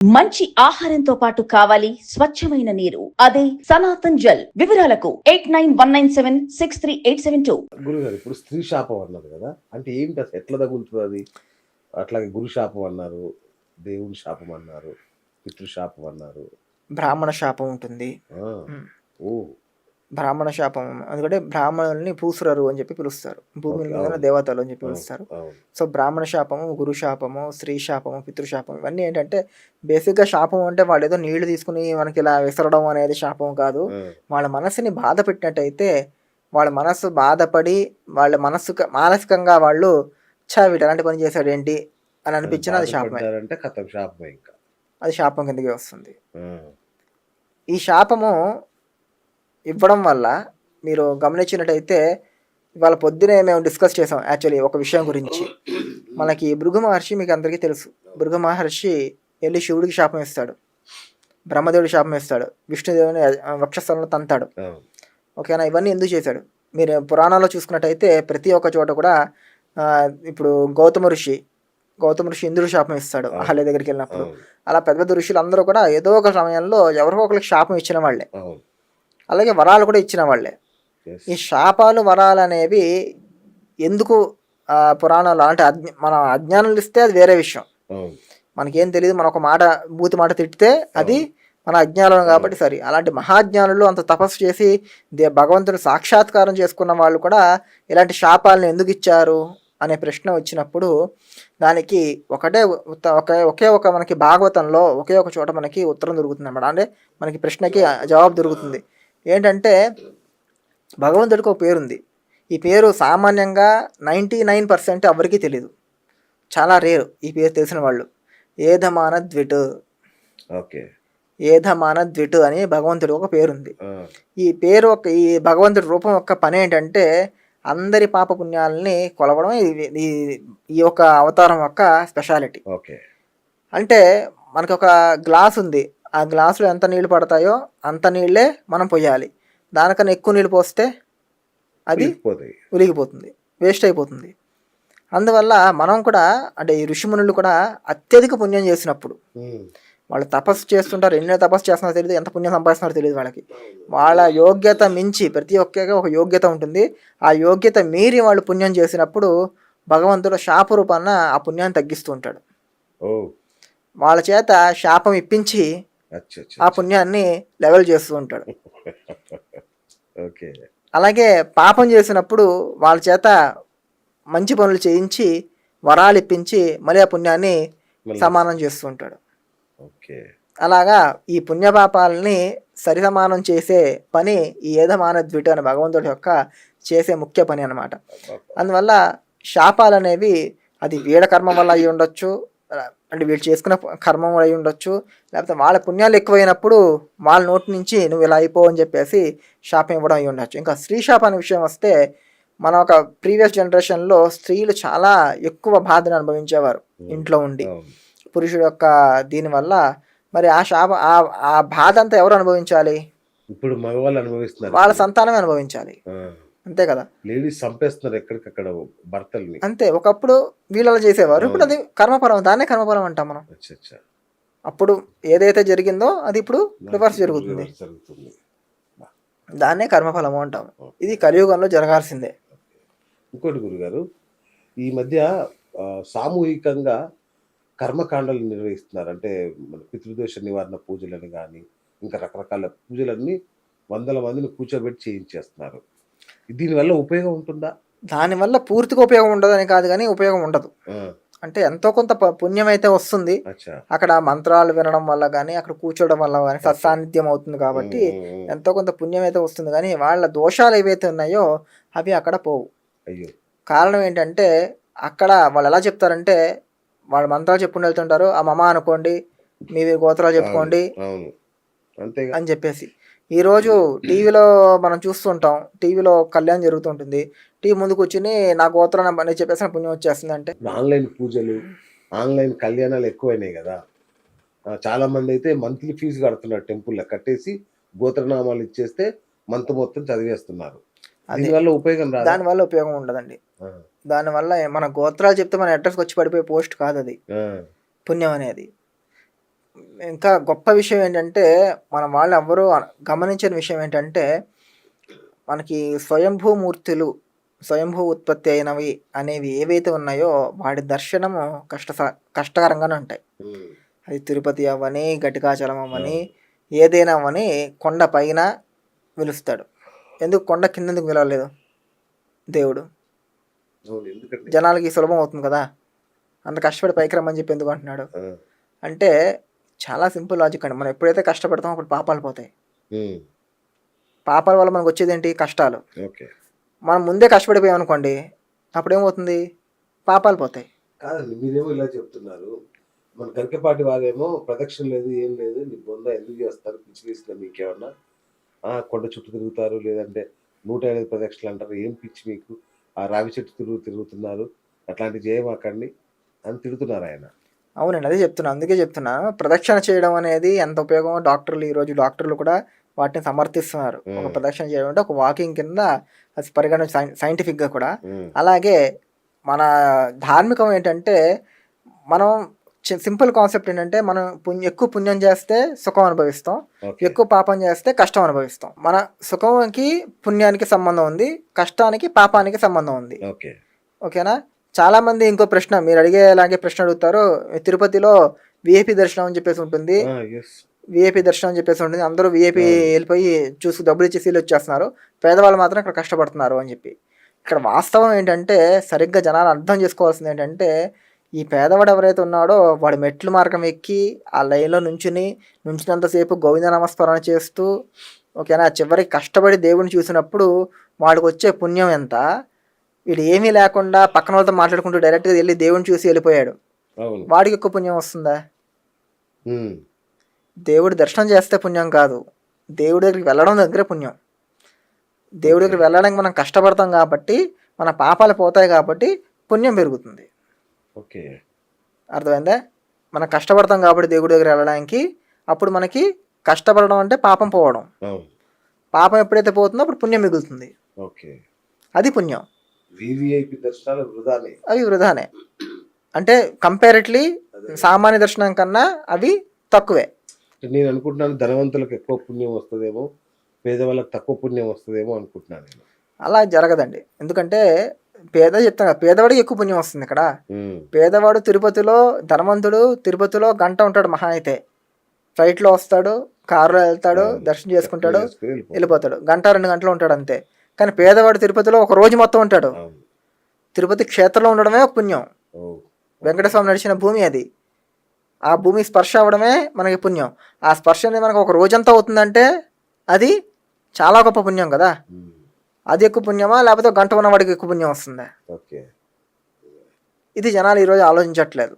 మంచి ఆహారంతో పాటు కావాలి స్వచ్ఛమైన నీరు. అదే సనాతన్ జల్. వివరాలకు eight nine one nine seven six three eight seven two. గురుగారు ఇప్పుడు స్త్రీ శాపం అన్నారు కదా అంటే ఏంటి అసలు ఎట్లా తగులుతుంది అది? అట్లాగే గురు శాపం అన్నారు దేవుని శాపం అన్నారు పితృ శాపం అన్నారు. బ్రాహ్మణ శాపం ఉంటుంది. ఓ. బ్రాహ్మణ శాపం ఎందుకంటే బ్రాహ్మణుల్ని పూసురరు అని చెప్పి పిలుస్తారు. భూమి మీద. దేవతలు అని చెప్పి పిలుస్తారు. సో బ్రాహ్మణ శాపము గురు శాపము స్త్రీ శాపము పితృశాపం ఇవన్నీ ఏంటంటే బేసిక్గా శాపం అంటే వాళ్ళు ఏదో నీళ్ళు తీసుకుని మనకి ఇలా విసరడం అనేది శాపం కాదు. వాళ్ళ మనసుని బాధ పెట్టినట్టయితే వాళ్ళ మనస్సు బాధపడి వాళ్ళ మనస్సు మానసికంగా వాళ్ళు చా వీడు ఎలాంటి పని చేశాడు ఏంటి అని అనిపించిన అది శాపమే. అది శాపం కిందకి వస్తుంది. ఈ శాపము ఇవ్వడం వల్ల మీరు గమనించినట్టయితే ఇవాళ పొద్దునే మేము డిస్కస్ చేసాం యాక్చువల్లీ ఒక విషయం గురించి. మనకి భృగు మహర్షి మీకు అందరికీ తెలుసు. భృగు మహర్షి వెళ్ళి శివుడికి శాపం ఇస్తాడు. బ్రహ్మదేవుడి శాపం ఇస్తాడు. విష్ణుదేవుని వక్షస్థలంలో తంతాడు. ఓకేనా? ఇవన్నీ ఎందుకు చేశాడు? మీరు పురాణాల్లో చూసుకున్నట్టయితే ప్రతి ఒక్క చోట కూడా ఇప్పుడు గౌతమ ఋషి గౌతమ ఋషి ఇంద్రుడు శాపం ఇస్తాడు అహల్య దగ్గరికి వెళ్ళినప్పుడు. అలా పెద్ద పెద్ద ఋషులు అందరూ కూడా ఏదో ఒక సమయంలో ఎవరికో ఒకరికి శాపం ఇచ్చిన వాళ్ళే. అలాగే వరాలు కూడా ఇచ్చిన వాళ్ళే. ఈ శాపాలు వరాలు అనేవి ఎందుకు పురాణాలు అంటే అజ్ఞ మన అజ్ఞానులు ఇస్తే అది వేరే విషయం. మనకేం తెలియదు మన ఒక మాట బూతి మాట తిట్టితే అది మన అజ్ఞానం కాబట్టి సరే. అలాంటి మహాజ్ఞానులు అంత తపస్సు చేసి దే భగవంతుడు సాక్షాత్కారం చేసుకున్న వాళ్ళు కూడా ఇలాంటి శాపాలను ఎందుకు ఇచ్చారు అనే ప్రశ్న వచ్చినప్పుడు దానికి ఒకటే ఒకే ఒకే ఒక మనకి భాగవతంలో ఒకే ఒక చోట మనకి ఉత్తరం దొరుకుతుంది అన్నమాట. అంటే మనకి ప్రశ్నకి జవాబు దొరుకుతుంది. ఏంటంటే భగవంతుడికి ఒక పేరుంది. ఈ పేరు సామాన్యంగా నైంటీ నైన్ పర్సెంట్ ఎవరికీ తెలియదు చాలా రేరు ఈ పేరు తెలిసిన వాళ్ళు. ఏధమాన ద్విటు. ఓకే. ఏధమాన ద్విటు అని భగవంతుడి ఒక పేరుంది. ఈ పేరు ఒక ఈ భగవంతుడి రూపం యొక్క పని ఏంటంటే అందరి పాప పుణ్యాలని కొలవడం ఈ- ఈ యొక్క అవతారం యొక్క స్పెషాలిటీ. ఓకే. అంటే మనకి ఒక గ్లాస్ ఉంది ఆ గ్లాసులో ఎంత నీళ్ళు పడతాయో అంత నీళ్ళే మనం పోయాలి దానికన్నా ఎక్కువ నీళ్ళు పోస్తే అది ఉలిగిపోతుంది వేస్ట్ అయిపోతుంది. అందువల్ల మనం కూడా అంటే ఈ ఋషిమునులు కూడా అత్యధిక పుణ్యం చేసినప్పుడు వాళ్ళు తపస్సు చేస్తుంటారు. ఎన్నో తపస్సు చేస్తున్నారో తెలియదు ఎంత పుణ్యం సంపాదిస్తున్నారో తెలియదు వాళ్ళకి. వాళ్ళ యోగ్యత మించి ప్రతి ఒక్కరికి ఒక యోగ్యత ఉంటుంది. ఆ యోగ్యత మీరి వాళ్ళు పుణ్యం చేసినప్పుడు భగవంతుడు శాప రూపాన ఆ పుణ్యాన్ని తగ్గిస్తూ ఉంటాడు. వాళ్ళ చేత శాపం ఇప్పించి ఆ పుణ్యాన్ని లెవెల్ చేస్తూ ఉంటాడు. ఓకే. అలాగే పాపం చేసినప్పుడు వాళ్ళ చేత మంచి పనులు చేయించి వరాలు ఇప్పించి మళ్ళీ ఆ పుణ్యాన్ని సమానం చేస్తూ ఉంటాడు. ఓకే. అలాగా ఈ పుణ్యపాపాలని సరి సమానం చేసే పని ఈ ఏధమాన ద్విట అనే భగవంతుడి యొక్క చేసే ముఖ్య పని అన్నమాట. అందువల్ల శాపాలు అనేవి అది వీడ కర్మ వల్ల అయి ఉండొచ్చు అంటే వీళ్ళు చేసుకున్న కర్మం అయి ఉండొచ్చు. లేకపోతే వాళ్ళ పుణ్యాలు ఎక్కువైనప్పుడు వాళ్ళ నోటి నుంచి నువ్వు ఇలా అయిపో అని చెప్పేసి శాపం ఇవ్వడం అయి ఉండొచ్చు. ఇంకా స్త్రీ శాపం అనే విషయం వస్తే మన ఒక ప్రీవియస్ జనరేషన్లో స్త్రీలు చాలా ఎక్కువ బాధను అనుభవించేవారు ఇంట్లో ఉండి. పురుషుడు యొక్క దీనివల్ల మరి ఆ శాప ఆ బాధ అంతా ఎవరు అనుభవించాలి? ఇప్పుడు మగవాళ్ళు అనుభవిస్తున్నారు. వాళ్ళ సంతానమే అనుభవించాలి. అంతే కదా? లేడీస్ చంపేస్తున్నారు ఎక్కడికక్కడ భర్తల్ని. అంతే ఒకప్పుడు వీళ్ళు అలా చేసేవారు. ఇప్పుడు అది కర్మఫలం దాన్నే కర్మఫలం అంటాం మనం. అప్పుడు ఏదైతే జరిగిందో అది ఇప్పుడు రివర్స్ జరుగుతుంది. దాన్నే కర్మఫలము అంటాం. ఇది కలియుగంలో జరగాల్సిందే. ఇంకోటి గురుగారు ఈ మధ్య సామూహికంగా కర్మకాండలు నిర్వహిస్తున్నారు. అంటే మన పితృదోష నివారణ పూజలని కానీ ఇంకా రకరకాల పూజలన్నీ వందల మందిని కూర్చోబెట్టి చేయించేస్తున్నారు. దీనివల్ల ఉపయోగం ఉంటుందా? దానివల్ల పూర్తిగా ఉపయోగం ఉండదని కాదు కానీ ఉపయోగం ఉండదు. అంటే ఎంతో కొంత పుణ్యం అయితే వస్తుంది. అక్కడ మంత్రాలు వినడం వల్ల కానీ అక్కడ కూర్చోవడం వల్ల కానీ సత్సాన్నిధ్యం అవుతుంది కాబట్టి. ఎంతో కొంత పుణ్యం అయితే వస్తుంది కానీ వాళ్ళ దోషాలు ఏవైతే ఉన్నాయో అవి అక్కడ పోవు. కారణం ఏంటంటే అక్కడ వాళ్ళు ఎలా చెప్తారంటే వాళ్ళ మంత్రాలు చెప్పుకుంటూ వెళ్తుంటారు ఆ మమ అనుకోండి మీ గోత్రాలు చెప్పుకోండి అని చెప్పేసి. ఈరోజు టీవీలో మనం చూస్తుంటాం. టీవీలో కళ్యాణం జరుగుతుంటుంది. టీవీ ముందు కూర్చుని నా గోత్రం అని చెప్పేసి నా పుణ్యం వచ్చేస్తుంది అంటే ఆన్లైన్ పూజలు ఆన్లైన్ కళ్యాణాలు ఎక్కువైనాయి కదా. చాలా మంది అయితే మంత్లీ ఫీజు కడుతున్నారు టెంపుల్లో కట్టేసి గోత్రనామాలు ఇచ్చేస్తే మంత్ మొత్తం చదివేస్తున్నారు. దీనివల్ల ఉపయోగం రాదు? దానివల్ల ఉపయోగం ఉండదండి. దానివల్ల మన గోత్రాలు చెప్తే మన అడ్రస్కి వచ్చి పడిపోయే పోస్ట్ కాదు అది పుణ్యం అనేది. ఇంకా గొప్ప విషయం ఏంటంటే మన వాళ్ళు ఎవ్వరూ గమనించిన విషయం ఏంటంటే మనకి స్వయంభూ మూర్తులు స్వయంభూ ఉత్పత్తి అయినవి అనేవి ఏవైతే ఉన్నాయో వాటి దర్శనము కష్ట కష్టకరంగానే ఉంటాయి. అది తిరుపతి అవ్వని ఘటికాచలం అవ్వని ఏదైనా అవ్వని కొండ పైన పిలుస్తాడు ఎందుకు కొండ కింద ఎందుకు పిలవలేదు దేవుడు జనాలకి సులభం అవుతుంది కదా. అంత కష్టపడి పైకి రమ్మని చెప్పి ఎందుకు అంటున్నాడు? అంటే చాలా సింపుల్ లాజిక్ అండి. మనం ఎప్పుడైతే కష్టపడతామో అప్పుడు పాపాలు పోతాయి. పాపాల వల్ల మనకు వచ్చేది ఏంటి కష్టాలు. ఓకే. మనం ముందే కష్టపడిపోయాం అనుకోండి అప్పుడు ఏమవుతుంది పాపాలు పోతాయి. కాదండి మీరేమో ఇలా చెప్తున్నారు. మన గరికపాటి వారేమో ప్రదక్షిణ లేదు ఏం లేదు నీ బొంద ఎందుకు చేస్తారు? పిచ్చి గీసిన మీకేమన్నా? కొండ చుట్టూ తిరుగుతారు లేదంటే నూట ఎనిమిది ప్రదక్షిణలు అంటారు ఏం పిచ్చి మీకు? ఆ రావి చెట్టు తిరుగు తిరుగుతున్నారు అట్లాంటివి చేయమాకండి అని తిడుతున్నారు ఆయన. అవునండి అదే చెప్తున్నా. అందుకే చెప్తున్నా. ప్రదక్షిణ చేయడం అనేది ఎంత ఉపయోగమో డాక్టర్లు ఈ రోజు డాక్టర్లు కూడా వాటిని సమర్థిస్తున్నారు. ఒక. ప్రదక్షిణ చేయడం అంటే ఒక వాకింగ్ కింద అది పరిగణ సైంటిఫిక్గా కూడా. అలాగే మన ధార్మికం ఏంటంటే మనం సింపుల్ కాన్సెప్ట్ ఏంటంటే మనం పుణ్య ఎక్కువ పుణ్యం చేస్తే సుఖం అనుభవిస్తాం. ఎక్కువ పాపం చేస్తే కష్టం అనుభవిస్తాం. మన సుఖంకి పుణ్యానికి సంబంధం ఉంది కష్టానికి పాపానికి సంబంధం ఉంది. ఓకే. ఓకేనా? చాలా మంది ఇంకో ప్రశ్న మీరు అడిగేలాగే ప్రశ్న అడుగుతారు. తిరుపతిలో విఐపి దర్శనం అని చెప్పేసి ఉంటుంది. విఐపి దర్శనం అని చెప్పేసి ఉంటుంది. అందరూ విఐపి అవును. వెళ్ళిపోయి చూసి డబ్బులు ఇచ్చి సీలు వచ్చేస్తున్నారు. పేదవాళ్ళు మాత్రం ఇక్కడ కష్టపడుతున్నారు అని చెప్పి. ఇక్కడ వాస్తవం ఏంటంటే సరిగ్గా జనాలు అర్థం చేసుకోవాల్సింది ఏంటంటే ఈ పేదవాడు ఎవరైతే ఉన్నాడో వాడు మెట్లు మార్గం ఎక్కి ఆ లైన్లో నుంచుని నుంచినంతసేపు గోవిందనామస్మరణ చేస్తూ ఓకేనా చివరికి కష్టపడి దేవుడిని చూసినప్పుడు వాడికి వచ్చే పుణ్యం ఎంత? వీడు ఏమీ లేకుండా పక్కన వాళ్ళతో మాట్లాడుకుంటూ డైరెక్ట్గా వెళ్ళి దేవుడిని చూసి వెళ్ళిపోయాడు. వాడికి ఎక్కువ పుణ్యం వస్తుందా? దేవుడి దర్శనం చేస్తే పుణ్యం కాదు. దేవుడి దగ్గరికి వెళ్ళడం దగ్గర పుణ్యం. దేవుడి దగ్గరికి వెళ్ళడానికి మనం కష్టపడతాం కాబట్టి మన పాపాలు పోతాయి కాబట్టి పుణ్యం పెరుగుతుంది. ఓకే. అర్థమైందా? మనం కష్టపడతాం కాబట్టి దేవుడి దగ్గర వెళ్ళడానికి అప్పుడు మనకి కష్టపడడం అంటే పాపం పోవడం. పాపం ఎప్పుడైతే పోతుందో అప్పుడు పుణ్యం మిగులుతుంది. ఓకే. అది పుణ్యం. వివిఐపి దర్శనాలు వృధానే. అవి వృధానే. అంటే కంపారిట్లీ సామాన్య దర్శనం కన్నా అవి తక్కువే. నేను అనుకుంటున్నాను ధనవంతులకు ఎక్కువ పుణ్యం వస్తుందేమో పేదవాళ్ళకి తక్కువ పుణ్యం వస్తుందేమో అనుకుంటున్నాను నేను. అలా జరగదండి. ఎందుకంటే పేద చెప్తాను పేదవాడికి ఎక్కువ పుణ్యం వస్తుంది ఇక్కడ. పేదవాడు తిరుపతిలో ధనవంతుడు తిరుపతిలో గంట ఉంటాడు మహా అయితే. ఫ్లైట్లో వస్తాడు కారులో వెళ్తాడు. దర్శనం చేసుకుంటాడు. వెళ్ళిపోతాడు. గంట రెండు గంటలు ఉంటాడు అంతే. కానీ పేదవాడు తిరుపతిలో ఒక రోజు మొత్తం ఉంటాడు. తిరుపతి క్షేత్రంలో ఉండడమే ఒక పుణ్యం. వెంకటస్వామి నడిచిన భూమి అది. ఆ భూమి స్పర్శ అవ్వడమే మనకి పుణ్యం. ఆ స్పర్శ అనేది మనకు ఒక రోజంతా అవుతుందంటే అది చాలా గొప్ప పుణ్యం కదా. అది ఎక్కువ పుణ్యమా? లేకపోతే గంట ఉన్నవాడికి ఎక్కువ పుణ్యం వస్తుందా? ఓకే. ఇది జనాలు ఈరోజు ఆలోచించట్లేదు.